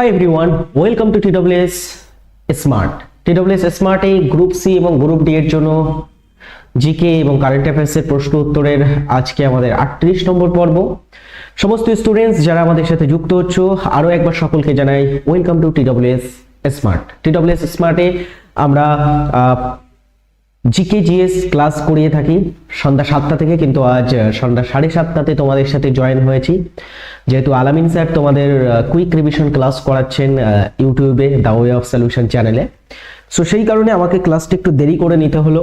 Hi everyone welcome to TWS smart TWS smart এই group C এবং group D এর জন্য জিকে এবং কারেন্ট অ্যাফেয়ার্সের প্রশ্ন উত্তরের আজকে আমাদের আটত্রিশ নম্বর পর্ব। সমস্ত স্টুডেন্টস যারা আমাদের সাথে যুক্ত হচ্ছ, আরও একবার সকলকে জানাই welcome to TWS smart TWS স্মার্টে আমরা জিকে জিএস ক্লাস করিয়ে থাকি। সন্ধ্যা সাতটা থেকে কিন্তু আজ সন্ধ্যা সাড়ে সাতটাতে তোমাদের সাথে জয়েন হয়েছি। যেহেতু আলামিন স্যার তোমাদের কুইক রিভিশন ক্লাস করাচ্ছেন ইউটিউবে দ্য ওয়ে অফ সলিউশন চ্যানেলে সো সেই কারণে আমাকে ক্লাসটা একটু দেরি করে নিতে হলো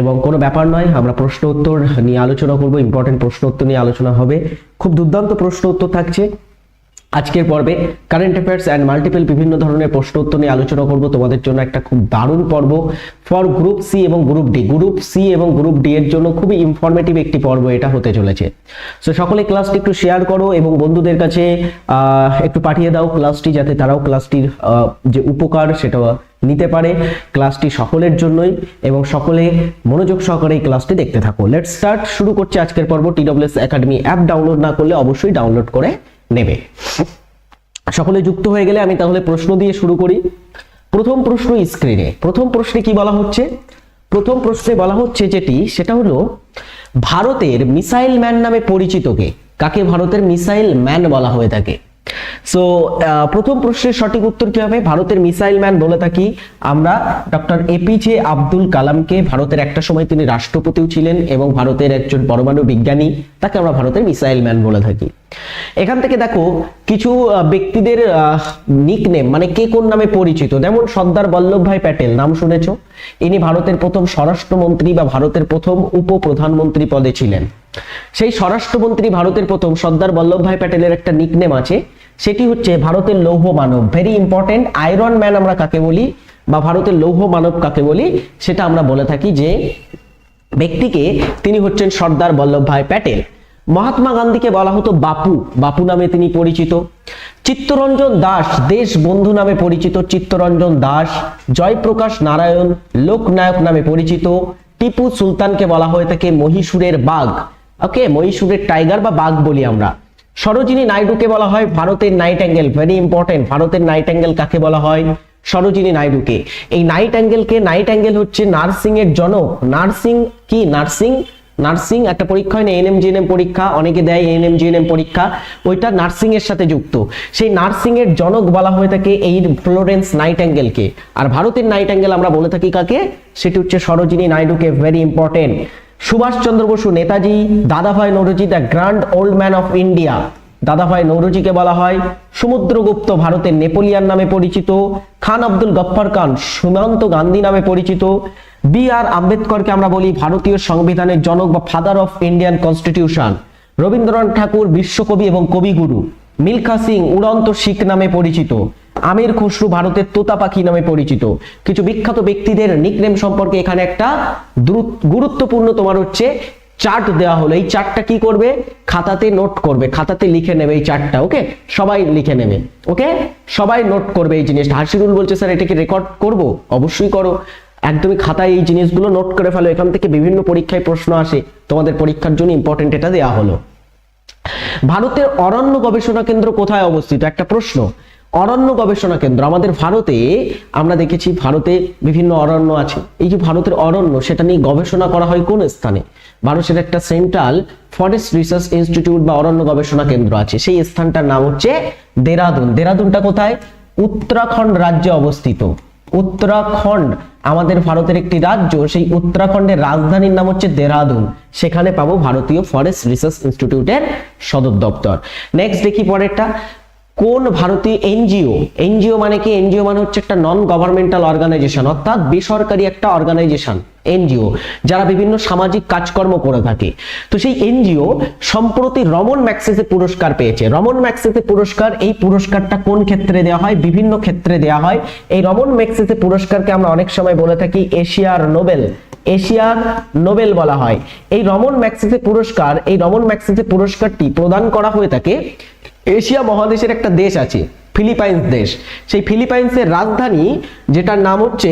এবং কোনো ব্যাপার নয়, আমরা প্রশ্ন উত্তর নিয়ে আলোচনা করব ইম্পর্টেন্ট প্রশ্ন উত্তর নিয়ে আলোচনা হবে। খুব দুর্দান্ত প্রশ্ন উত্তর থাকছে। আজকের পর্বে কারেন্ট অ্যাফেয়ার্স অ্যান্ড মাল্টিপল বিভিন্ন ধরনের প্রশ্ন উত্তর নিয়ে আলোচনা করব। তোমাদের জন্য একটা খুব দারুণ পর্ব। ফর গ্রুপ সি এবং গ্রুপ ডি গ্রুপ সি এবং গ্রুপ ডি এর জন্য খুবই ইনফরমেটিভ একটি পর্ব এটা হতে চলেছে। সো সকলে ক্লাসটি একটু শেয়ার করো এবং বন্ধুদের কাছে একটু পাঠিয়ে দাও ক্লাসটি যাতে তারাও ক্লাসটির যে উপকার সেটা নিতে পারে ক্লাসটি সকলের জন্যই এবং সকলে মনোযোগ সহকারে এই ক্লাসটি দেখতে থাকো। লেটস স্টার্ট শুরু করছে আজকের পর্ব টিডব্লিউএস একাডেমি অ্যাপ ডাউনলোড না করলে অবশ্যই ডাউনলোড করে নেবে। সকলে যুক্ত হয়ে গেলে আমি তাহলে প্রশ্ন দিয়ে শুরু করি। প্রথম প্রশ্ন স্ক্রিনে প্রথম প্রশ্নে কি বলা হচ্ছে? প্রথম প্রশ্নে বলা হচ্ছে যেটি, সেটা হলো, ভারতের মিসাইল ম্যান নামে পরিচিতকে কাকে ভারতের মিসাইল ম্যান বলা হয়ে থাকে? সো প্রথম প্রশ্নের সঠিক উত্তর কি হবে? ভারতের মিসাইল ম্যান বলে থাকি আমরা, ডক্টর এপিজে আব্দুল কালামকে। ভারতের একটা সময় তিনি রাষ্ট্রপতিও ছিলেন এবং ভারতের একজন পরমাণু বিজ্ঞানী। তাকে আমরা ভারতের মিসাইল ম্যান বলে থাকি। এখান থেকে দেখো, কিছু ব্যক্তিদের নিকনেম মানে কে কোন নামে পরিচিত? যেমন সর্দার বল্লভ ভাই প্যাটেল, নাম শুনেছো? ইনি ভারতের প্রথম স্বরাষ্ট্রমন্ত্রী বা ভারতের প্রথম উপপ্রধানমন্ত্রী পদে ছিলেন। সেই স্বরাষ্ট্রমন্ত্রী ভারতের প্রথম সর্দার বল্লভভাই প্যাটেলের একটা নিকনেম আছে। সেটি হচ্ছে ভারতের লৌহ মানব। ভেরি ইম্পর্টেন্ট আয়রন ম্যান আমরা কাকে বলি? বা ভারতের লৌহ মানব কাকে বলি? সেটা আমরা বলে থাকি যে, ব্যক্তিকে তিনি হচ্ছেন সর্দার বল্লভভাই প্যাটেল। মহাত্মা গান্ধীকে বলা হতো বাপু। বাপু নামে তিনি পরিচিত। চিত্তরঞ্জন দাস, দেশ বন্ধু নামে পরিচিত চিত্তরঞ্জন দাস। জয়প্রকাশ নারায়ণ, লোকনায়ক নামে পরিচিত। টিপু সুলতানকে বলা হয়ে থাকে মহীশূরের বাঘ। ওকে মহীশূরের টাইগার বা বাঘ বলি আমরা। সরোজিনী নাইডুকে বলা হয় ভারতের নাইট অ্যাঙ্গেল ভেরি ইম্পর্টেন্ট ভারতের নাইট অ্যাঙ্গেল কাকে বলা হয়? সরোজিনী নাইডুকে। এই নাইট অ্যাঙ্গেলকে, নাইট অ্যাঙ্গেল হচ্ছে নার্সিং এর জনক। নার্সিং কি? নার্সিং? নার্সিং একটা পরীক্ষা হয় না এনএম জিএনএম পরীক্ষা, অনেকে দেয় এনএম জিএনএম পরীক্ষা, ওইটা নার্সিং এর সাথে যুক্ত। সেই নার্সিং এর জনক বলা হয়ে থাকে এই ফ্লোরেন্স নাইট অ্যাঙ্গেলকে। আর ভারতের নাইট অ্যাঙ্গেল আমরা বলে থাকি কাকে? সেটি হচ্ছে Sarojini নাইডুকে very important Subhash Chandra Bose Netaji, Dadabhai Naoroji the grand old man of India. Dadabhai নৌরজিকে বলা হয় সমুদ্রগুপ্ত ভারতের নেপোলিয়ান নামে পরিচিত, খান আব্দুল গফ্ফার খান সুমন্ত গান্ধী নামে পরিচিত। বি আর আম্বেদকরকে আমরা বলি ভারতীয় সংবিধানের জনক বা father of Indian constitution Rabindranath Tagore, বিশ্বকবি এবং কবিগুরু। মিল্খা সিং উড়ন্ত শিখ নামে পরিচিত। আমির খসরু ভারতের তোতা পাখি নামে পরিচিত। কিছু বিখ্যাত ব্যক্তিদের নিকনেম সম্পর্কে এখানে একটা গুরুত্বপূর্ণ তোমার হচ্ছে চার্ট দেওয়া হলো। এই চার্টটা কি করবে? খাতাতে নোট করবে। খাতাতে লিখে নেবে এই চার্টটা ওকে সবাই লিখে নেবে ওকে সবাই নোট করবে এই জিনিসটা। হাসিরুল বলছে, স্যার এটাকে রেকর্ড করব? অবশ্যই করো। একদমই খাতায় এই জিনিসগুলো নোট করে ফেলো। এখান থেকে বিভিন্ন পরীক্ষায় প্রশ্ন আসে। তোমাদের পরীক্ষার জন্য ইম্পর্টেন্ট এটা দেওয়া হলো। ভারতের অরণ্য গবেষণা কেন্দ্র কোথায় অবস্থিত? একটা প্রশ্ন। অরণ্য গবেষণা কেন্দ্র। আমাদের ভারতে, আমরা দেখেছি ভারতে বিভিন্ন অরণ্য আছে। এই যে ভারতের অরণ্য, সেটা নিয়ে গবেষণা করা হয় কোন স্থানে? ভারতের একটা সেন্ট্রাল ফরেস্ট রিসার্চ ইনস্টিটিউট বা অরণ্য গবেষণা কেন্দ্র আছে। সেই স্থানটার নাম হচ্ছে দেরাদুন। দেরাদুনটা কোথায়? উত্তরাখণ্ড রাজ্যে অবস্থিত। উত্তরাখণ্ড আমাদের ভারতের একটি রাজ্য। সেই উত্তরাখণ্ডের রাজধানীর নাম হচ্ছে দেরাদুন। সেখানে পাবো ভারতীয় ফরেস্ট রিসার্চ ইনস্টিটিউটের সদর দপ্তর। নেক্সট দেখি পরেরটা। কোন ভারতীয় এনজিও? এনজিও মানে কি? এনজিও মানে হচ্ছে একটা নন গভর্নমেন্টাল অর্গানাইজেশন অর্থাৎ বেসরকারি একটা অর্গানাইজেশন এনজিও, যারা বিভিন্ন সামাজিক কাজকর্ম করে থাকে। তো সেই এনজিও সম্প্রতি রমন ম্যাক্সেসে পুরস্কার পেয়েছে। রমন ম্যাক্সেসে পুরস্কার, এই পুরস্কারটা কোন ক্ষেত্রে দেওয়া হয়? বিভিন্ন ক্ষেত্রে দেওয়া হয়। এই রমন ম্যাক্সেসে পুরস্কারকে আমরা অনেক সময় বলে থাকি এশিয়ার নোবেল। এশিয়ার নোবেল বলা হয়। এই রমন ম্যাক্সেসে পুরস্কার, এই রমন ম্যাক্সেসে পুরস্কারটি প্রদান করা হয়ে থাকে এশিয়া মহাদেশের একটা দেশ আছে, ফিলিপাইন্স দেশ। সেই ফিলিপাইন্সের রাজধানী, যেটার নাম হচ্ছে,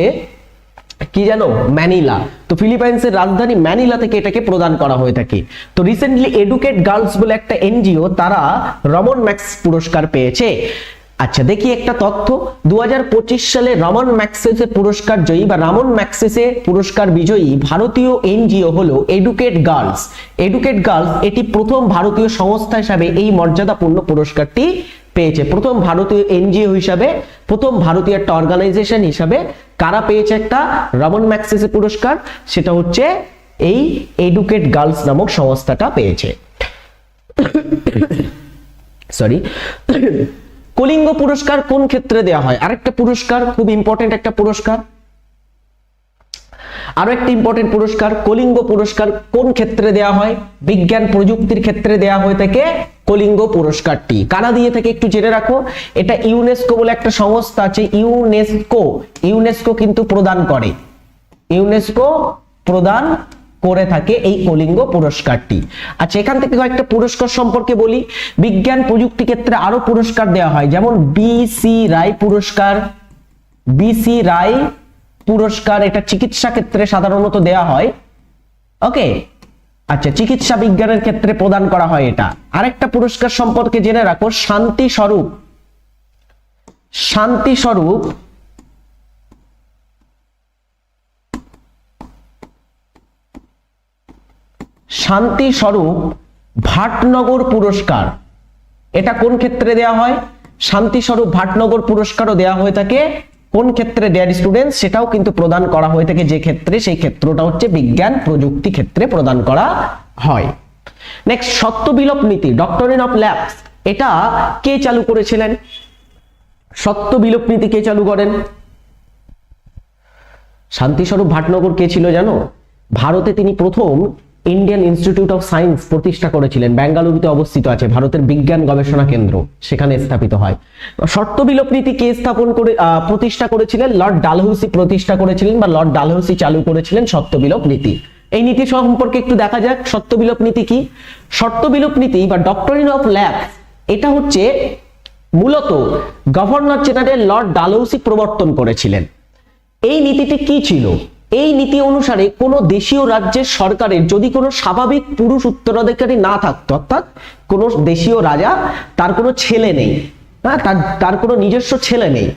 কি জানো? ম্যানিলা। তো ফিলিপাইন্সের রাজধানী ম্যানিলা থেকে এটাকে প্রদান করা হয়ে থাকে। তো রিসেন্টলি এডুকেট গার্লস বলে একটা এনজিও তারা রমন ম্যাক্স পুরস্কার পেয়েছে। আচ্ছা দেখি একটা তথ্য। দু হাজার পঁচিশ সালে রামন ম্যাক্সেসে পুরস্কার জয়ী বা রামন ম্যাক্সেসে পুরস্কার বিজয়ী ভারতীয় এনজিও হলো এডুকেট গার্লস এডুকেট গার্লস এটি প্রথম ভারতীয় সংস্থা হিসাবে এই মর্যাদাপূর্ণ পুরস্কারটি পেয়েছে। প্রথম ভারতীয় এনজিও হিসাবে, প্রথম ভারতীয় একটা অর্গানাইজেশন হিসাবে কারা পেয়েছে একটা রামন ম্যাক্সেসে পুরস্কার? সেটা হচ্ছে এই এডুকেট গার্লস নামক সংস্থাটা পেয়েছে। সরি কলিঙ্গ পুরস্কার কোন ক্ষেত্রে দেওয়া হয়? আরেকটা পুরস্কার, খুব ইম্পর্টেন্ট একটা পুরস্কার। আরও একটা ইম্পর্টেন্ট পুরস্কার, কলিঙ্গ পুরস্কার কোন ক্ষেত্রে দেওয়া হয়? বিজ্ঞান প্রযুক্তির ক্ষেত্রে দেওয়া হয়ে থাকে কলিঙ্গ পুরস্কারটি। কারা দিয়ে থাকে একটু জেনে রাখো। এটা ইউনেস্কো বলে একটা সংস্থা আছে ইউনেস্কো ইউনেস্কো কিন্তু প্রদান করে। ইউনেস্কো প্রদান করে থাকে এই কলিঙ্গ পুরস্কারটি। আচ্ছা এখান থেকে কয়েকটা পুরস্কার সম্পর্কে বলি। বিজ্ঞান প্রযুক্তি ক্ষেত্রে আরও পুরস্কার দেওয়া হয়, যেমন বিসি রায় পুরস্কার। বিসি রায় পুরস্কার, এটা চিকিৎসা ক্ষেত্রে সাধারণত দেওয়া হয়। ওকে আচ্ছা চিকিৎসা বিজ্ঞানের ক্ষেত্রে প্রদান করা হয় এটা। আরেকটা পুরস্কার সম্পর্কে জেনে রাখো, শান্তি স্বরূপ। শান্তি স্বরূপ শান্তি স্বরূপ ভাটনগর পুরস্কার। এটা কোন ক্ষেত্রে দেওয়া হয়? শান্তি স্বরূপ ভাটনগর পুরস্কারও দেওয়া হয়ে থাকে। কোন ক্ষেত্রে ডেয়ার স্টুডেন্ট সেটাও কিন্তু প্রদান করা হয়ে থাকে যে ক্ষেত্রে, সেই ক্ষেত্রটা হচ্ছে বিজ্ঞান প্রযুক্তি ক্ষেত্রে প্রদান করা হয়। নেক্সট সত্য বিলোপ নীতি ডক্টরিন অফ ল্যাবস এটা কে চালু করেছিলেন? সত্য বিলোপ নীতি কে চালু করেন? শান্তিস্বরূপ ভাটনগর কে ছিল জানো? ভারতে তিনি প্রথম ইন্ডিয়ান ইনস্টিটিউট অফ সায়েন্স প্রতিষ্ঠা করেছিলেন, বেঙ্গালুরুতে অবস্থিত আছে, ভারতের বিজ্ঞান গবেষণা কেন্দ্র, সেখানে স্থাপিত হয়। শর্ত বিলোপ নীতি কে স্থাপন করে প্রতিষ্ঠা করেছিলেন? লর্ড ডালহৌসি প্রতিষ্ঠা করেছিলেন বা লর্ড ডালহৌসি চালু করেছিলেন সত্য বিলোপ নীতি এই নীতি সম্পর্কে একটু দেখা যাক সত্য বিলোপ নীতি কি? শর্ত বিলোপ নীতি বা ডক্টরিন অফ ল্যাব এটা হচ্ছে মূলত গভর্নর জেনারেল লর্ড ডালহৌসি প্রবর্তন করেছিলেন। এই নীতিটি কি ছিল? এই নীতি অনুসারে কোনো দেশীয় রাজ্যের সরকারের যদি কোনো স্বাভাবিক পুরুষ উত্তরাধিকারী না থাকতো, অর্থাৎ কোনো দেশীয় রাজা, তার কোনো ছেলে নেই। হ্যাঁ তার তার কোনো নিজস্ব ছেলে নেই।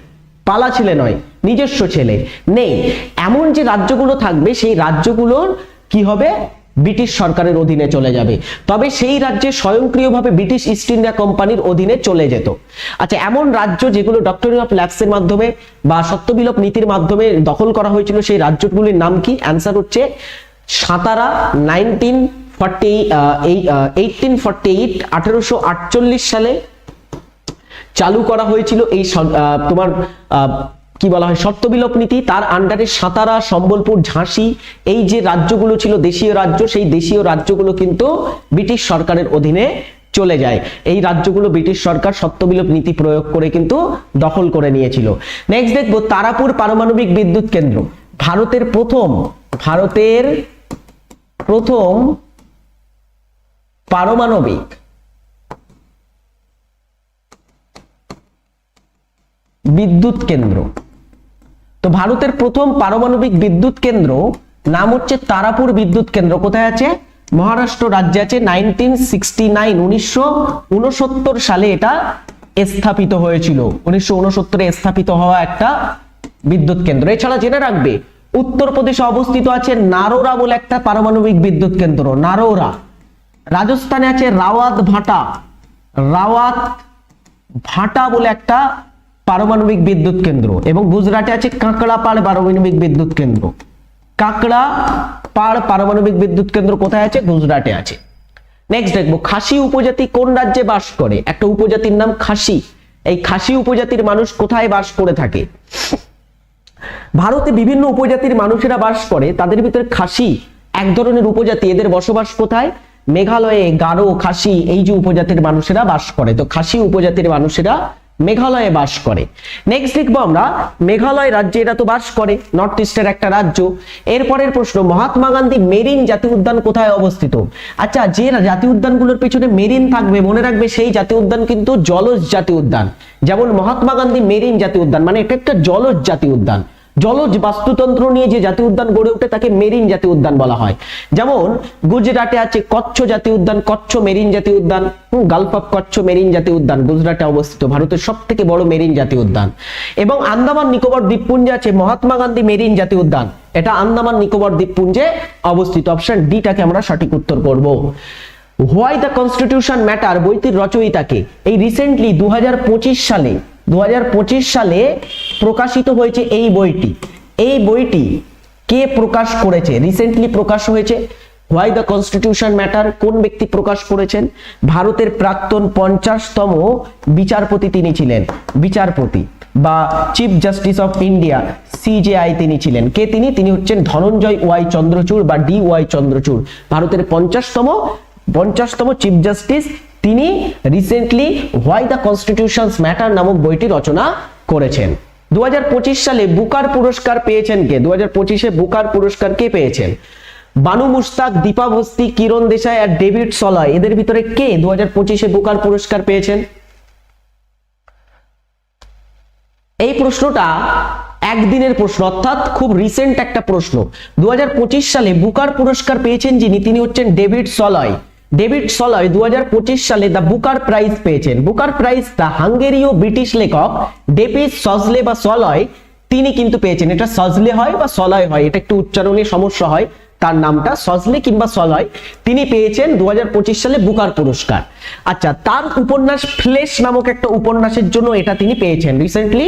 পালা ছেলে নয়, নিজস্ব ছেলে নেই। এমন যে রাজ্যগুলো থাকবে, সেই রাজ্যগুলোর কি হবে? ব্রিটিশ সরকারের অধীনে চলে যাবে। তবে সেই রাজ্যে স্বয়ংক্রিয়ভাবে ব্রিটিশ ইস্ট ইন্ডিয়া কোম্পানির অধীনে চলে যেত। আচ্ছা এমন রাজ্য যেগুলো ডক্টরিন অফ ল্যাবসের মাধ্যমে বা সত্যবিলোপ নীতির মাধ্যমে দখল করা হয়েছিল, সেই রাজ্যগুলির নাম কি? অ্যান্সার হচ্ছে Satara nineteen forty eighteen forty eight, আঠেরোশো আটচল্লিশ সালে চালু করা হয়েছিল এই তোমার কি বলা হয় সত্যবিলোপ নীতি, তার আন্ডারে সাতারা, সম্বলপুর, ঝাঁসি, এই যে রাজ্যগুলো ছিল দেশীয় রাজ্য, সেই দেশীয় রাজ্যগুলো কিন্তু ব্রিটিশ সরকারের অধীনে চলে যায়। এই রাজ্যগুলো ব্রিটিশ সরকার সত্যবিলোপ নীতি প্রয়োগ করে কিন্তু দখল করে নিয়েছিল। নেক্সট দেখব, তারাপুর পারমাণবিক বিদ্যুৎ কেন্দ্র। ভারতের প্রথম ভারতের প্রথম পারমাণবিক বিদ্যুৎ কেন্দ্র। তো ভারতের প্রথম পারমাণবিক বিদ্যুৎ কেন্দ্র নাম হচ্ছে তারাপুর বিদ্যুৎ কেন্দ্র। কোথায় আছে? মহারাষ্ট্র রাজ্যে আছে। নাইনটিন সালে এটা স্থাপিত হয়েছিল। উনিশশো স্থাপিত হওয়া একটা বিদ্যুৎ কেন্দ্র। এছাড়া জেনে রাখবে, উত্তরপ্রদেশে অবস্থিত আছে নারোরা বলে একটা পারমাণবিক বিদ্যুৎ কেন্দ্র, নারোরা। রাজস্থানে আছে রাওয়াত ভাটা। রাওয়াত ভাটা বলে একটা পারমাণবিক বিদ্যুৎ কেন্দ্র এবং গুজরাটে আছে কাঁকড়াপাড় পারমাণবিক বিদ্যুৎ কেন্দ্র। কাঁকড়া পাড় পারমাণবিক বিদ্যুৎ কেন্দ্র কোথায় আছে? গুজরাটে আছে। নেক্সট দেখব, খাসি উপজাতি কোন রাজ্যে বাস করে? একটা উপজাতির নাম খাসি। এই খাসি উপজাতির মানুষ কোথায় বাস করে থাকে? ভারতে বিভিন্ন উপজাতির মানুষেরা বাস করে, তাদের ভিতরে খাসি এক ধরনের উপজাতি। এদের বসবাস কোথায়? মেঘালয়ে গারো খাসি, এই যে উপজাতির মানুষেরা বাস করে। তো খাসি উপজাতির মানুষেরা মেঘালয়ে বাস করে। নেক্সট লিখব আমরা, মেঘালয় রাজ্যে এটা তো বাস করে নর্থ ইস্টের একটা রাজ্য। এরপরের প্রশ্ন, মহাত্মা গান্ধী মেরিন জাতীয় উদ্যান কোথায় অবস্থিত? আচ্ছা যে জাতীয় উদ্যানগুলোর পিছনে মেরিন থাকবে, মনে রাখবে সেই জাতীয় উদ্যান কিন্তু জলজ জাতীয় উদ্যান। যেমন মহাত্মা গান্ধী মেরিন জাতীয় উদ্যান মানে এটা একটা জলজ জাতীয় উদ্যান। জলজ বাস্তুতন্ত্র নিয়ে যে জাতীয় উদ্যান গড়ে ওঠে, তাকে মেরিন জাতীয় উদ্যান বলা হয়। যেমন, গুজরাটে আছে কচ্ছ জাতীয় উদ্যান, কচ্ছ মেরিন জাতীয় উদ্যান গালফ অফ কচ্ছ মেরিন জাতীয় উদ্যান, গুজরাটে অবস্থিত, ভারতের সব থেকে বড় মেরিন জাতীয় উদ্যান। এবং আন্দামান নিকোবর দ্বীপপুঞ্জে আছে মহাত্মা গান্ধী মেরিন জাতীয় উদ্যান। এটা আন্দামান নিকোবর দ্বীপপুঞ্জে অবস্থিত। অপশন ডিটাকে আমরা সঠিক উত্তর করব। হোয়াই দ্য কনস্টিটিউশন ম্যাটার বইটির রচয়িতাকে। এই রিসেন্টলি দু হাজার পঁচিশ সালে দু সালে প্রকাশিত হয়েছে এই বইটি। এই বইটি কে প্রকাশ করেছে? রিসেন্টলি প্রকাশ হয়েছে। হোয়াই দ্য কনস্টিটিউশন ম্যাটার কোন ব্যক্তি প্রকাশ করেছেন? ভারতের প্রাক্তন পঞ্চাশতম বিচারপতি তিনি ছিলেন। বিচারপতি বা chief justice of India CJI তিনি ছিলেন। কে তিনি? তিনি হচ্ছেন ধনঞ্জয় ওয়াই চন্দ্রচূড় বা ডি ওয়াই চন্দ্রচূড়। ভারতের পঞ্চাশতম পঞ্চাশতম চিফ জাস্টিস তিনি recently why the constitutions matter নামক বইটি রচনা করেছেন। দু হাজার পঁচিশ সালে বুকার পুরস্কার পেয়েছেন কে? দু হাজার পঁচিশে বুকার পুরস্কার কে পেয়েছেন? বানু মুস্তাক দীপা ভস্তি, কিরণ দেশাই আর ডেভিড সলয় এদের ভিতরে কে দু হাজার পঁচিশে বুকার পুরস্কার পেয়েছেন? এই প্রশ্নটা একদিনের প্রশ্ন, অর্থাৎ খুব রিসেন্ট একটা প্রশ্ন। দু হাজার পঁচিশ সালে বুকার পুরস্কার পেয়েছেন যিনি, তিনি হচ্ছেন ডেভিড সলয় ডেভিড সলয় দু হাজার পঁচিশ সালে দ্য বুকার প্রাইজ পেয়েছেন। বুকার প্রাইজ দ্য হাঙ্গেরীয় ব্রিটিশ লেখক ডেভিড সজলে বা সলয়, তিনি কিন্তু পেয়েছেন। এটা সজলে হয় বা সলয় হয়? এটা একটু উচ্চারণে সমস্যা হয়। তার নামটা সজলে কিংবা সলয়। তিনি পেয়েছেন দু হাজার পঁচিশ সালে বুকার পুরস্কার। আচ্ছা তার উপন্যাস ফ্লেশ নামক একটা উপন্যাসের জন্য এটা তিনি পেয়েছেন। রিসেন্টলি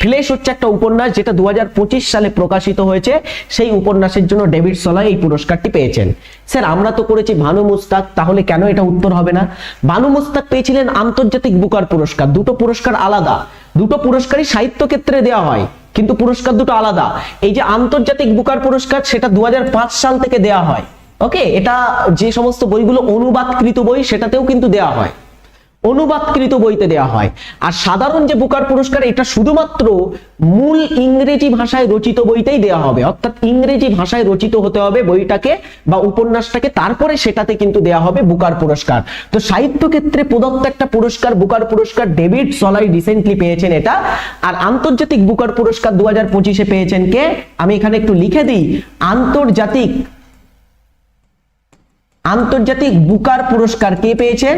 ফ্লেশ হচ্ছে একটা উপন্যাস যেটা দু হাজার পঁচিশ সালে প্রকাশিত হয়েছে। সেই উপন্যাসের জন্য ডেভিড সলয় এই পুরস্কারটি পেয়েছেন। স্যার, আমরা তো করেছি ভানু মুস্তাক, তাহলে কেন এটা উত্তর হবে না? ভানু মুস্তাক পেয়েছিলেন আন্তর্জাতিক বুকার পুরস্কার, দুটো পুরস্কার আলাদা। দুটো পুরস্কারই সাহিত্য ক্ষেত্রে দেওয়া হয়, কিন্তু পুরস্কার দুটো আলাদা। এই যে আন্তর্জাতিক বুকার পুরস্কার, সেটা দু হাজার পাঁচ সাল থেকে দেয়া হয়। ওকে এটা যে সমস্ত বইগুলো অনুবাদকৃত বই, সেটাতেও কিন্তু দেয়া হয়। অনুবাদকৃত বইতে দেয়া হয়। আর সাধারণ যে বুকার পুরস্কার, এটা শুধুমাত্র মূল ইংরেজি ভাষায় রচিত বইতেই দেয়া হবে। অর্থাৎ ইংরেজি ভাষায় রচিত হতে হবে বইটাকে বা উপন্যাসটাকে, তারপরে সেটাতে কিন্তু দেয়া হবে বুকার পুরস্কার। তো সাহিত্য ক্ষেত্রে প্রদত্ত একটা পুরস্কার, বুকার পুরস্কার ডেভিড সলাই রিসেন্টলি পেয়েছেন এটা। আর আন্তর্জাতিক বুকার পুরস্কার দু হাজার পঁচিশে পেয়েছেন কে? আমি এখানে একটু লিখে দিই। আন্তর্জাতিক আন্তর্জাতিক বুকার পুরস্কার কে পেয়েছেন?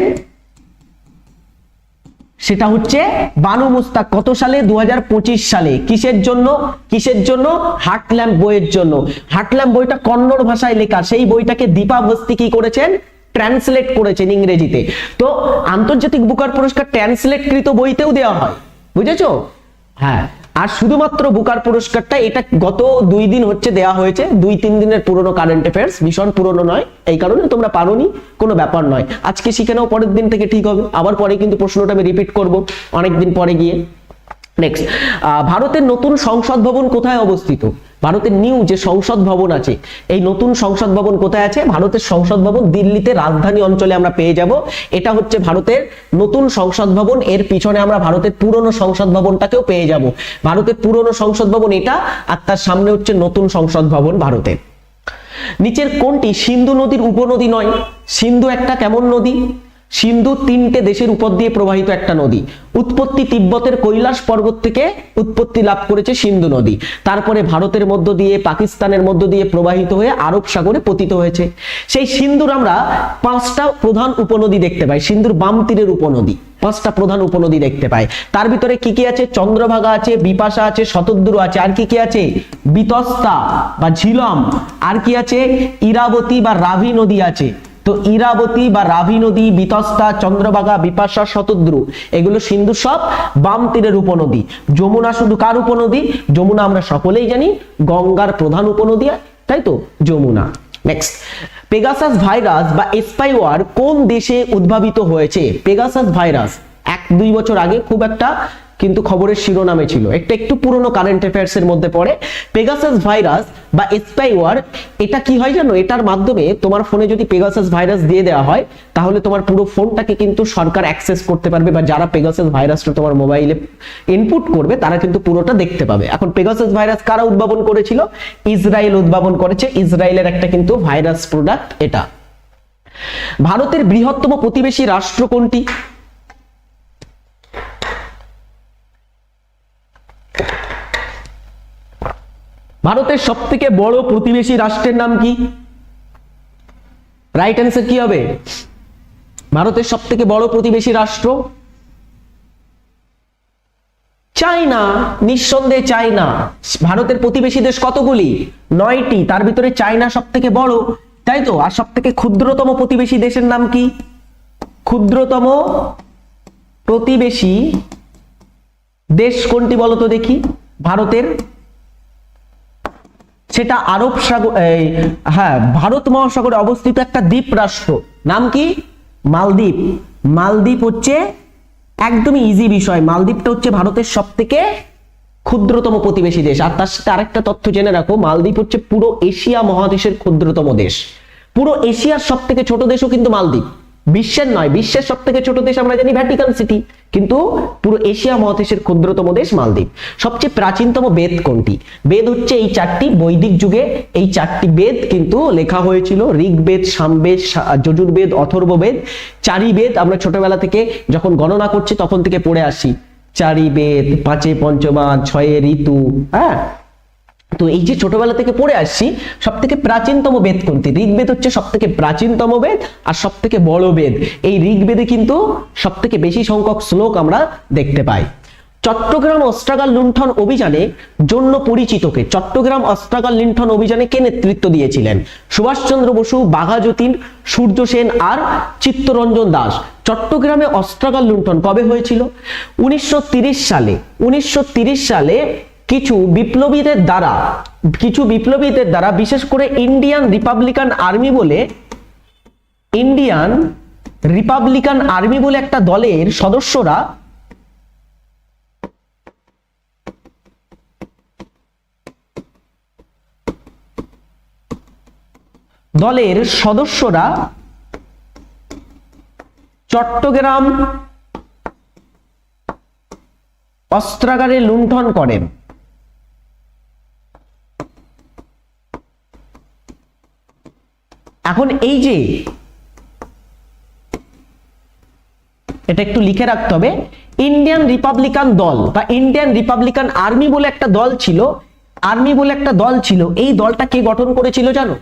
সেটা হচ্ছে বানু মুস্তাক কত সালে? দুহাজার পঁচিশ সালে। কিসের জন্য? কিসের জন্য? হাটল্যাম্প বইয়ের জন্য। হাটল্যাম্প বইটা কন্নড় ভাষায় লেখা। সেই বইটাকে দীপা বস্তি কি করেছেন? ট্রান্সলেট করেছেন ইংরেজিতে। তো আন্তর্জাতিক বুকার পুরস্কার ট্রান্সলেটকৃত বইতেও দেওয়া হয়। বুঝেছ? হ্যাঁ। আর শুধুমাত্র বুকার পুরস্কারটা, এটা গত দুই দিন হচ্ছে দেয়া হয়েছে। দুই, তিন দিনের পুরনো কারেন্ট অ্যাফেয়ার্স ভীষণ পুরনো নয়। এই কারণে তোমরা পারোনি, কোনো ব্যাপার নয়। আজকে শিখে নাও, পরের দিন থেকে ঠিক হবে। আবার পরে কিন্তু প্রশ্নটা আমি রিপিট করব, অনেকদিন পরে গিয়ে। নেক্সট ভারতের নতুন সংসদ ভবন কোথায় অবস্থিত? ভারতের নিউ যে সংসদ ভবন আছে, এই নতুন সংসদ ভবন কোথায় আছে? ভারতের সংসদ ভবন দিল্লিতে রাজধানী অঞ্চলে আমরা পেয়ে যাব। এটা হচ্ছে ভারতের নতুন সংসদ ভবন। এর পিছনে আমরা ভারতের পুরনো সংসদ ভবনটাকেও পেয়ে যাব। ভারতের পুরনো সংসদ ভবন এটা, আর তার সামনে হচ্ছে নতুন সংসদ ভবন ভারতের। নিচের কোনটি? সিন্ধু নদীর উপনদী নয়। সিন্ধু একটা কেমন নদী? সিন্ধু তিনটে দেশের উপর দিয়ে প্রবাহিত একটা নদী। উৎপত্তি তিব্বতের কৈলাস পর্বত থেকে উৎপত্তি লাভ করেছে সিন্ধু নদী। তারপরে ভারতের মধ্য দিয়ে, পাকিস্তানের মধ্য দিয়ে প্রবাহিত হয়ে আরব সাগরে পতিত হয়েছে। সেই সিন্ধুর আমরা পাঁচটা প্রধান উপনদী দেখতে পাই। সিন্ধুর বাম তীরের উপনদী, পাঁচটা প্রধান উপনদী দেখতে পাই। তার ভিতরে কি কি আছে? চন্দ্রভাগা আছে, বিপাশা আছে শতদ্রু আছে, আর কি কি আছে? বিতস্তা বা ঝিলম। আর কি আছে? ইরাবতী বা রাভি নদী আছে। তো ইরাবতী বা রাভি নদী, বিতস্তা, চন্দ্রভাগা, বিপাশা, শতদ্রু, এগুলো সিন্ধু সব বাম তীরের উপনদী। যমুনা শুধু কার উপনদী? যমুনা আমরা সকলেই জানি, গঙ্গার প্রধান উপনদী। তাই তো? যমুনা। নেক্সট পেগাসাস ভাইরাস বা এসপাইওয়ার কোন দেশে উদ্ভাবিত হয়েছে? পেগাসাস ভাইরাস এক দুই বছর আগে খুব একটা কিন্তু খবরের শিরোনামে ছিল। একটা একটু পুরনো কারেন্ট অ্যাফেয়ার্স এর মধ্যে পড়ে পেগাসাস ভাইরাস বা স্পাইওয়ার এটা কি হয় জানো? এটার মাধ্যমে তোমার ফোনে যদি পেগাসাস ভাইরাস দিয়ে দেওয়া হয়, তাহলে তোমার পুরো ফোনটাকে কিন্তু সরকার অ্যাক্সেস করতে পারবে বা যারা পেগাসাস ভাইরাসটা তোমার মোবাইলে ইনপুট করবে, তারা কিন্তু পুরোটা দেখতে পাবে। এখন পেগাসাস ভাইরাস কারা উদ্ভাবন করেছিল? ইসরায়েল উদ্ভাবন করেছে। ইসরায়েলের একটা কিন্তু ভাইরাস প্রোডাক্ট এটা। ভারতের বৃহত্তম প্রতিবেশী রাষ্ট্র কোনটি? ভারতের সব থেকে বড় প্রতিবেশী রাষ্ট্রের নাম কি? রাইট অ্যান্সার কি হবে? ভারতের সব থেকে বড় প্রতিবেশী রাষ্ট্র? চাইনা নিঃসন্দেহে চাইনা ভারতের প্রতিবেশী দেশ কতগুলি? নয়টি। তার ভিতরে চাইনা সব থেকে বড়। তাই তো? আর সব থেকে ক্ষুদ্রতম প্রতিবেশী দেশের নাম কি? ক্ষুদ্রতম প্রতিবেশী দেশ কোনটি বলতো দেখি? ভারতের সেটা আরব সাগর হ্যাঁ ভারত মহাসাগরে অবস্থিত একটা দ্বীপ রাষ্ট্র। নাম কি? মালদ্বীপ। মালদ্বীপ হচ্ছে একদমই ইজি বিষয়। মালদ্বীপটা হচ্ছে ভারতের সব থেকে ক্ষুদ্রতম প্রতিবেশী দেশ। আর তার সাথে আরেকটা তথ্য জেনে রাখো, মালদ্বীপ হচ্ছে পুরো এশিয়া মহাদেশের ক্ষুদ্রতম দেশ। পুরো এশিয়ার সব থেকে ছোট দেশও কিন্তু মালদ্বীপ। বিশ্বের নয়, বিশ্বের সব থেকে ছোট দেশ আমরা জানি ভ্যাটিকান সিটি কিন্তু পুরো এশিয়া মহাদেশের ক্ষুদ্রতম দেশ মালদ্বীপ। সবচেয়ে প্রাচীনতম বেদ কোনটি? বেদ হচ্ছে এই চারটি, বৈদিক যুগে এই চারটি বেদ কিন্তু লেখা হয়েছিল। ঋগ্বেদ, সামবেদ যজুর্বেদ, অথর্ববেদ চারি বেদ আমরা ছোটবেলা থেকে যখন গণনা করছি তখন থেকে পড়ে আসি। চারি বেদ পাঁচে পঞ্চমান ছয়ে ঋতু হ্যাঁ? তো এই যে ছোটবেলা থেকে পড়ে আসছি সব থেকে প্রাচীনতম বেদ কোনটি? ঋগ্বেদ হচ্ছে সব থেকে প্রাচীনতম বেদ আর সব থেকে বড় বেদ। এই ঋগ্বেদে কিন্তু সব থেকে বেশি সংখ্যক শ্লোক আমরা দেখতে পাই। চট্টগ্রাম অস্ত্রাগার লুণ্ঠন অভিযানে জন্য পরিচিতকে। চট্টগ্রাম অস্ত্রাগার লুণ্ঠন অভিযানে কে নেতৃত্ব দিয়েছিলেন? সুভাষচন্দ্র বসু, বাঘা যতীন, সূর্য সেন আর চিত্তরঞ্জন দাস। চট্টগ্রামে অস্ত্রাগার লুণ্ঠন কবে হয়েছিল? উনিশশো সালে। উনিশশো সালে কিছু বিপ্লবীদের দ্বারা, কিছু বিপ্লবীদের দ্বারা, বিশেষ করে ইন্ডিয়ান রিপাবলিকান আর্মি বলে ইন্ডিয়ান রিপাবলিকান আর্মি বলে একটা দলের সদস্যরা দলের সদস্যরা চট্টগ্রাম অস্ত্রাগারে লুণ্ঠন করেন। এখন এই যে, এটা একটু লিখে রাখতে হবে ইন্ডিয়ান রিপাবলিকান দল বা ইন্ডিয়ান রিপাবলিকান আর্মি বলে একটা দল ছিল আর্মি বলে একটা দল ছিল, এই দলটা কে গঠন করেছিল জানো?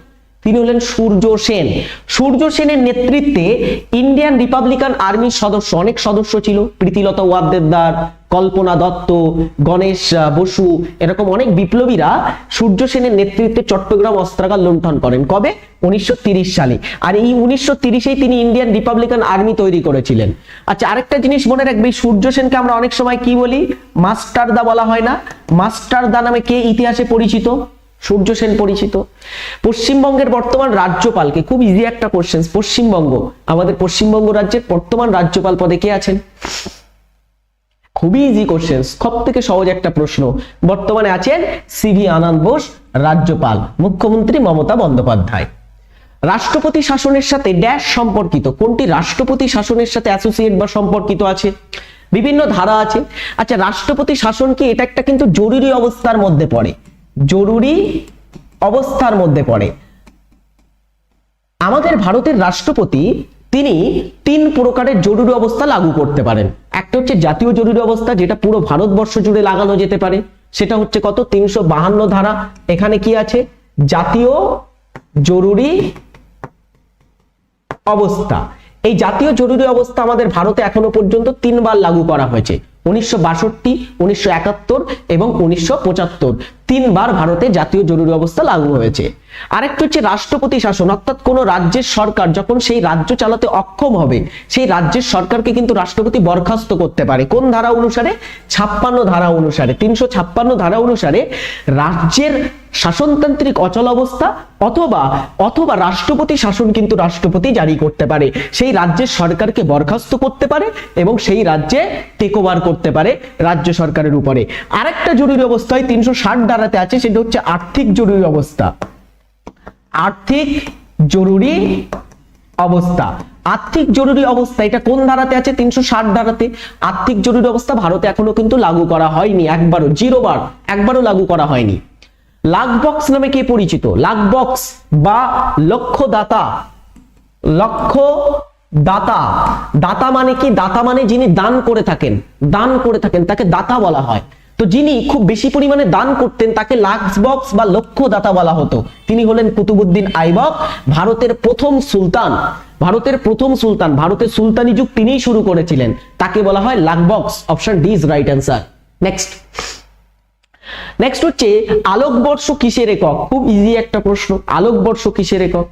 তিনি হলেন সূর্য সেন। সূর্য সেনের নেতৃত্বে ইন্ডিয়ান রিপাবলিকান আর্মির সদস্য, অনেক সদস্য ছিল, প্রীতিলতা ওয়াদ্দেদার কল্পনা দত্ত, গণেশ বসু এরকম অনেক বিপ্লবীরা সূর্য সেনের নেতৃত্বে চট্টগ্রাম অস্ত্রাগার লুণ্ঠন করেন। কবে? উনিশশো সালে। আর এই উনিশশো তিরিশেই তিনি ইন্ডিয়ান রিপাবলিকান আর্মি তৈরি করেছিলেন। আচ্ছা আরেকটা জিনিস মনে রাখবে, সূর্য সেনকে আমরা অনেক সময় কি বলি? মাস্টার দা বলা হয় না? মাস্টার দা নামে কে ইতিহাসে পরিচিত? সূর্য সেন পরিচিত। পশ্চিমবঙ্গের বর্তমান রাজ্যপালকে, খুব ইজি একটা কোশ্চেন পশ্চিমবঙ্গ। আমাদের পশ্চিমবঙ্গ রাজ্যের বর্তমান রাজ্যপাল পদে কে আছেন? খুবই ইজি কোশ্চেন সব থেকে সহজ একটা প্রশ্ন। বর্তমানে আছেন সিভি আনন্দ বোস, রাজ্যপাল, মুখ্যমন্ত্রী মমতা বন্দ্যোপাধ্যায়। রাষ্ট্রপতি শাসনের সাথে ড্যাশ সম্পর্কিত, কোনটি রাষ্ট্রপতি শাসনের সাথে অ্যাসোসিয়েট বা সম্পর্কিত আছে? বিভিন্ন ধারা আছে। আচ্ছা রাষ্ট্রপতি শাসন কি, এটা একটা কিন্তু জরুরি অবস্থার মধ্যে পড়ে। জরুরি অবস্থার মধ্যে পড়ে। আমাদের ভারতের রাষ্ট্রপতি তিনি তিন প্রকারের জরুরি অবস্থা লাগু করতে পারেন। একটা হচ্ছে জাতীয় জরুরি অবস্থা, যেটা পুরো ভারতবর্ষ জুড়ে লাগানো যেতে পারে। সেটা হচ্ছে কত? তিনশো ধারা। এখানে কি আছে? জাতীয় জরুরি অবস্থা। এই জাতীয় জরুরি অবস্থা আমাদের ভারতে এখনও পর্যন্ত তিনবার লাগু করা হয়েছে। উনিশশো বাষট্টি, উনিশশো একাত্তর এবং উনিশশো পঁচাত্তর। তিনবার ভারতে জাতীয় জরুরি অবস্থা লাগু হয়েছে। আরেকটা হচ্ছে রাষ্ট্রপতি শাসন, অর্থাৎ কোন রাজ্যের সরকার যখন সেই রাজ্য চালাতে অক্ষম হবে, সেই রাজ্যের সরকারকে কিন্তু রাষ্ট্রপতি বরখাস্ত করতে পারে। কোন ধারা অনুসারে? ছাপ্পান্ন ধারা অনুসারে, তিনশো ছাপ্পান্ন ধারা অনুসারে রাজ্যের শাসনতান্ত্রিক অচল অবস্থা অথবা অথবা রাষ্ট্রপতি শাসন কিন্তু রাষ্ট্রপতি জারি করতে পারে। সেই রাজ্যের সরকারকে বরখাস্ত করতে পারে এবং সেই রাজ্যে টেক ওভার করতে পারে রাজ্য সরকারের উপরে। আরেকটা জরুরি অবস্থায় তিনশো ষাট ধারাতে আছে, সেটা হচ্ছে আর্থিক জরুরি অবস্থা। আর্থিক জরুরি অবস্থা। আর্থিক জরুরি অবস্থা, এটা কোন ধারাতে আছে? তিনশো ষাট ধারাতে। আর্থিক জরুরি অবস্থা ভারতে এখনও কিন্তু লাগু করা হয়নি, একবারও, জিরো বার, একবারও লাগু করা হয়নি। লাখ বক্স নামে কে পরিচিত? লাখ বক্স বা লক্ষ্যদাতা। লক্ষ্য দাতা দাতা মানে কি? দাতা মানে যিনি দান করে থাকেন, দান করে থাকেন, তাকে দাতা বলা হয়। তো যিনি খুব বেশি পরিমাণে দান করতেন, তাকে লাক্স বক্স বা লক্ষ্য দাতা বলা হতো। তিনি হলেন কুতুবুদ্দিন আইবক, ভারতের প্রথম সুলতান। ভারতের প্রথম সুলতান। ভারতের সুলতানি যুগ তিনিই শুরু করেছিলেন। তাকে বলা হয় luck box option D is right answer next next হচ্ছে, আলোকবর্ষ কিসের একক? খুব ইজি একটা প্রশ্ন। আলোকবর্ষ কিসের একক?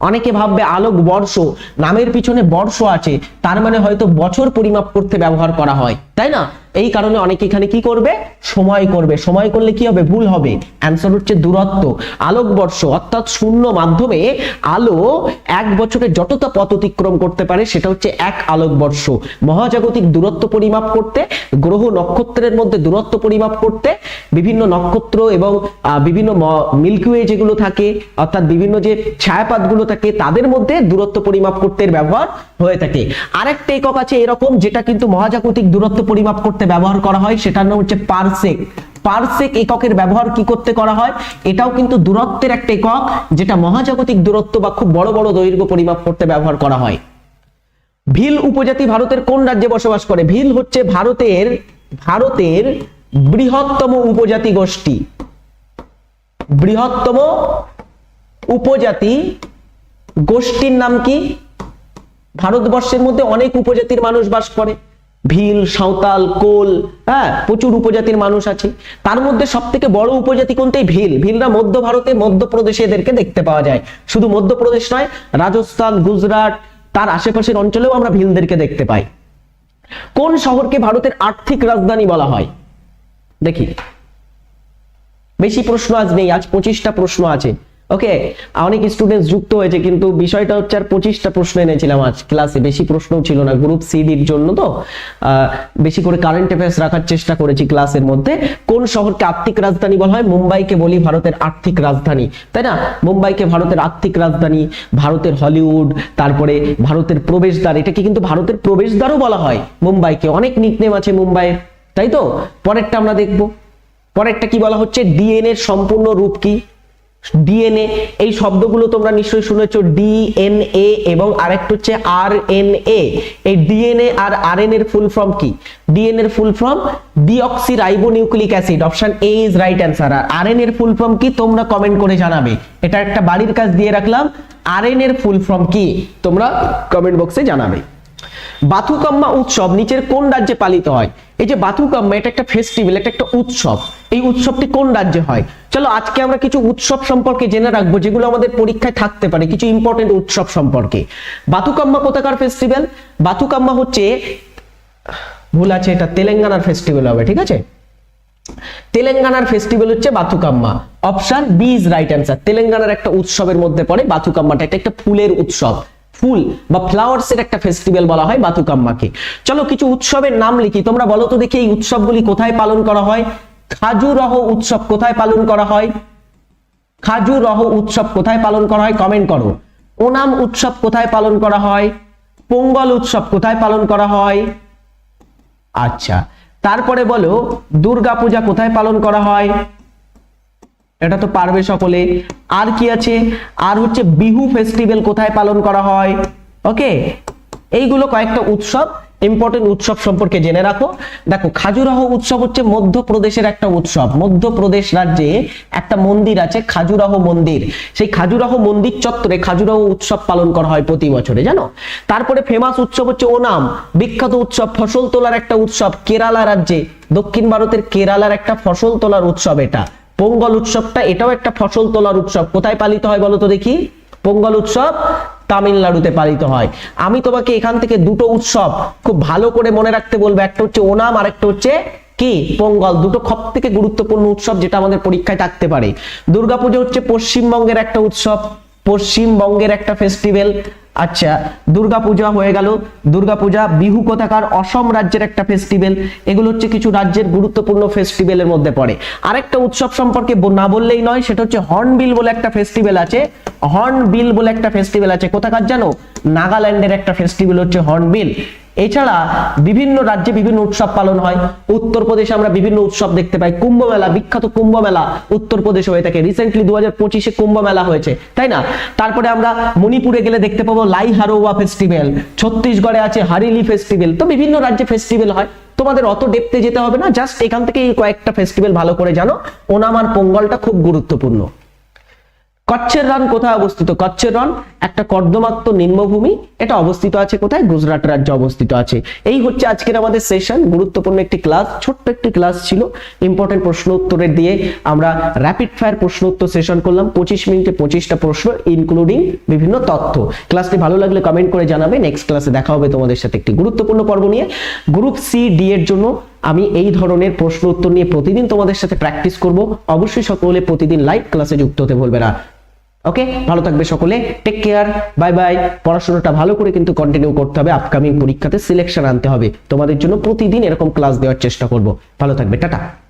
অনেকে ভাববে আলোক বর্ষ নামের পিছনে বর্ষ আছে, তার মানে হয়তো বছর পরিমাপ করতে ব্যবহার করা হয়। তাই না? এই কারণে অনেকে এখানে কি করবে? সময় করবে। সময় করলে কি হবে? ভুল হবে। অ্যান্সার হচ্ছে দূরত্ব। আলোক বর্ষ অর্থাৎ শূন্য মাধ্যমে আলো এক বছরে যতটা পথ অতিক্রম করতে পারে, সেটা হচ্ছে এক আলোক বর্ষ মহাজাগতিক দূরত্ব পরিমাপ করতে, গ্রহ নক্ষত্রের মধ্যে দূরত্ব পরিমাপ করতে, বিভিন্ন নক্ষত্র এবং বিভিন্ন মিল্কিওয়ে যেগুলো থাকে, অর্থাৎ বিভিন্ন যে ছায়াপাতগুলো থাকে, তাদের মধ্যে দূরত্ব পরিমাপ করতে এর ব্যবহার হয়ে থাকে। আরেকটা একক আছে এরকম যেটা কিন্তু মহাজাগতিক দূরত্ব পরিমাপ করতে ব্যবহার করা হয়, সেটার নাম হচ্ছে পারসেক পারসেক এককের ব্যবহার কি করতে করা হয়? এটাও কিন্তু দূরত্বের একটা একক যেটা মহাজাগতিক দূরত্ব বা খুব বড় বড় দৈর্ঘ্য পরিমাপ করতে ব্যবহার করা হয়। ভিল উপজাতি ভারতের কোন রাজ্যে বসবাস করে? ভিল হচ্ছে ভারতের ভারতের বৃহত্তম উপজাতি গোষ্ঠী। বৃহত্তম উপজাতি গোষ্ঠীর নাম কি? ভারতবর্ষের মধ্যে অনেক উপজাতির মানুষ বাস করে। ভিল, সাঁওতাল, কোল হ্যাঁ প্রচুর উপজাতির মানুষ আছে। তার মধ্যে সব থেকে বড় উপজাতি কোনটি? ভিল। ভিলরা মধ্য ভারতে, মধ্যপ্রদেশে এদেরকে দেখতে পাওয়া যায়। শুধু মধ্যপ্রদেশ নয়, রাজস্থান, গুজরাট, তার আশেপাশের অঞ্চলেও আমরা ভিলদেরকে দেখতে পাই। কোন শহরকে ভারতের আর্থিক রাজধানী বলা হয়? দেখি। বেশি প্রশ্ন আজ নেই, আজ পঁচিশটা প্রশ্ন আছে। ওকে অনেক স্টুডেন্টস যুক্ত হয়েছে, কিন্তু বিষয়টা হচ্ছে আর পঁচিশটা প্রশ্ন এনেছিলাম আজ। ক্লাসে বেশি প্রশ্নও ছিল না গ্রুপ সিডির জন্য তো। বেশি করে কারেন্ট অ্যাফেয়ার্স রাখার চেষ্টা করেছি ক্লাসের মধ্যে। কোন শহরকে আর্থিক রাজধানী বলা হয়? মুম্বাইকে বলি ভারতের আর্থিক রাজধানী। তাই না? মুম্বাইকে ভারতের আর্থিক রাজধানী, ভারতের হলিউড, তারপরে ভারতের প্রবেশদ্বার। এটাকে কিন্তু ভারতের প্রবেশদ্বারও বলা হয়, মুম্বাইকে। অনেক নিকনেম আছে মুম্বাইয়ের, তাই তো? পরেরটা আমরা দেখব। পরেরটা কি বলা হচ্ছে? ডিএনএ সম্পূর্ণ রূপ কি? ডিএনএ এই শব্দগুলো তোমরা নিশ্চয়ই শুনেছো ডিএনএ এবং আরেকটা হচ্ছে আরএনএ এই ডিএনএ আর আরএনএ এর ফুল ফর্ম কি? ডিএনএ এর full form deoxy ribonucleic acid option A is right answer R RNA এর ফুল ফর্ম কি? তোমরা কমেন্ট করে জানাবে। এটা একটা বাড়ির কাজ দিয়ে রাখলাম। আরএনএ এর ফুল ফর্ম কি? তোমরা কমেন্ট বক্সে জানাবে। বাথুকাম্মা উৎসব নিচের কোন রাজ্যে পালিত হয়? এই যে বাথুকাম্মা এটা একটা ফেস্টিভ্যাল এটা একটা উৎসব। এই উৎসবটি কোন রাজ্যে হয়? চলো, আজকে আমরা কিছু উৎসব সম্পর্কে জেনে রাখব, যেগুলো আমাদের পরীক্ষায় থাকতে পারে, কিছু ইম্পর্টেন্ট উৎসব সম্পর্কে। বাথুকাম্মা কোথাকার ফেস্টিভ্যাল বাথুকাম্মা হচ্ছে, ভুল আছে, এটা তেলেঙ্গানার ফেস্টিভ্যাল হবে, ঠিক আছে? তেলেঙ্গানার ফেস্টিভ্যাল হচ্ছে Bathukamma option B is right answer তেলেঙ্গানার একটা উৎসবের মধ্যে পড়ে বাথুকাম্মাটা এটা একটা ফুলের উৎসব। ফুল বা ফ্লাওয়ার্স এর একটা ফেস্টিভ্যাল বলা হয় বাথুকাম্মাকে চলো কিছু উৎসবের নাম লিখি। তোমরা বলো তো দেখি এই উৎসবগুলি কোথায় পালন করা হয়? খাজুরহ উৎসব কোথায় পালন করা হয়? খাজুরহ উৎসব কোথায় পালন করা হয়? কমেন্ট করো। ওনাম উৎসব কোথায় পালন করা হয়? পোঙ্গল উৎসব কোথায় পালন করা হয়? আচ্ছা তারপরে বলো দুর্গা পূজা কোথায় পালন করা হয়? এটা তো পারবে সকলে। আর কি আছে? আর হচ্ছে বিহু ফেস্টিভ্যাল কোথায় পালন করা হয়? ওকে এইগুলো কয়েকটা উৎসব ইম্পর্টেন্ট উৎসব সম্পর্কে জেনে রাখো। দেখো, খাজুরাহ উৎসব হচ্ছে মধ্যপ্রদেশের একটা উৎসব। মধ্যপ্রদেশ রাজ্যে একটা মন্দির আছে, খাজুরাহ মন্দির। সেই খাজুরাহ মন্দির চত্বরে খাজুরাহ উৎসব পালন করা হয় প্রতি বছরে, জানো? তারপরে ফেমাস উৎসব হচ্ছে ওনাম। বিখ্যাত উৎসব ফসল তোলার একটা উৎসব, কেরালা রাজ্যে। দক্ষিণ ভারতের কেরালার একটা ফসল তোলার উৎসব এটা। পোঙ্গল উৎসবটা এটাও একটা ফসল তোলার উৎসব। কোথায় পালিত হয় বলো তো দেখি? পোঙ্গল উৎসব তামিলনাড়ুতে পালিত হয়। আমি তোমাকে এখান থেকে দুটো উৎসব খুব ভালো করে মনে রাখতে বলব। একটা হচ্ছে ওনাম আর একটা হচ্ছে কি? পোঙ্গল। দুটো সব থেকে গুরুত্বপূর্ণ উৎসব যেটা আমাদের পরীক্ষায় থাকতে পারে। দুর্গাপুজো হচ্ছে পশ্চিমবঙ্গের একটা উৎসব, পশ্চিমবঙ্গের একটা ফেস্টিভ্যাল আচ্ছা দুর্গাপূজা হয়ে গেল। দুর্গাপূজা বিহু কোথাকার? অসম রাজ্যের একটা ফেস্টিভ্যাল এগুলো হচ্ছে কিছু রাজ্যের গুরুত্বপূর্ণ ফেস্টিভ্যালের মধ্যে পড়ে। আরেকটা উৎসব সম্পর্কে না বললেই নয়, সেটা হচ্ছে হর্নবিল বলে একটা ফেস্টিভ্যাল আছে। হর্নবিল বলে একটা ফেস্টিভ্যাল আছে। কোথাকার জানো? নাগাল্যান্ডের একটা ফেস্টিভ্যাল হচ্ছে হর্নবিল। এছাড়া বিভিন্ন রাজ্যে বিভিন্ন উৎসব পালন হয়। উত্তরপ্রদেশে আমরা বিভিন্ন উৎসব দেখতে পাই। কুম্ভ মেলা বিখ্যাত কুম্ভ মেলা উত্তরপ্রদেশে হয়ে থাকে। রিসেন্টলি দু হাজার পঁচিশে কুম্ভ মেলা হয়েছে, তাই না? তারপরে আমরা মণিপুরে গেলে দেখতে পাবো লাই হারোয়া ফেস্টিভ্যাল ছত্তিশগড়ে আছে হারিলি ফেস্টিভ্যাল তো বিভিন্ন রাজ্যে ফেস্টিভ্যাল হয়। তোমাদের অত ডেপতে যেতে হবে না। জাস্ট এখান থেকে এই কয়েকটা ফেস্টিভ্যাল ভালো করে জানো। ওনাম আর পোঙ্গলটা খুব গুরুত্বপূর্ণ। কচ্ছের রন কোথায় অবস্থিত? কচ্ছের রন একটা কর্দমাক্ত নিম্নভূমি, এটা অবস্থিত আছে কোথায়? গুজরাট রাজ্যে অবস্থিত আছে। এই হচ্ছে আজকের আমাদের সেশন গুরুত্বপূর্ণ একটি ক্লাস ছোট্ট একটি ক্লাস ছিল। ইম্পর্টেন্ট প্রশ্ন উত্তরের দিয়ে আমরা র্যাপিড ফায়ার প্রশ্ন উত্তর সেশন করলাম। পঁচিশ মিনিটে পঁচিশটা প্রশ্ন ইনক্লুডিং বিভিন্ন তথ্য। ক্লাসটি ভালো লাগলে কমেন্ট করে জানাবে। নেক্সট ক্লাসে দেখা হবে তোমাদের সাথে একটি গুরুত্বপূর্ণ পর্ব নিয়ে। গ্রুপ সি ডি এর জন্য আমি এই ধরনের প্রশ্ন উত্তর নিয়ে প্রতিদিন তোমাদের সাথে প্র্যাকটিস করব। অবশ্যই সকলে প্রতিদিন লাইভ ক্লাসে যুক্ত হতে বলবে না। ওকে ভালো থাকবে সকলে। টেক কেয়ার বাই বাই পড়াশোনাটা ভালো করে কিন্তু কন্টিনিউ করতে হবে। আপকামিং পরীক্ষাতে সিলেকশন আনতে হবে। তোমাদের জন্য প্রতিদিন এরকম ক্লাস দেওয়ার চেষ্টা করব। ভালো থাকবে, টাটা।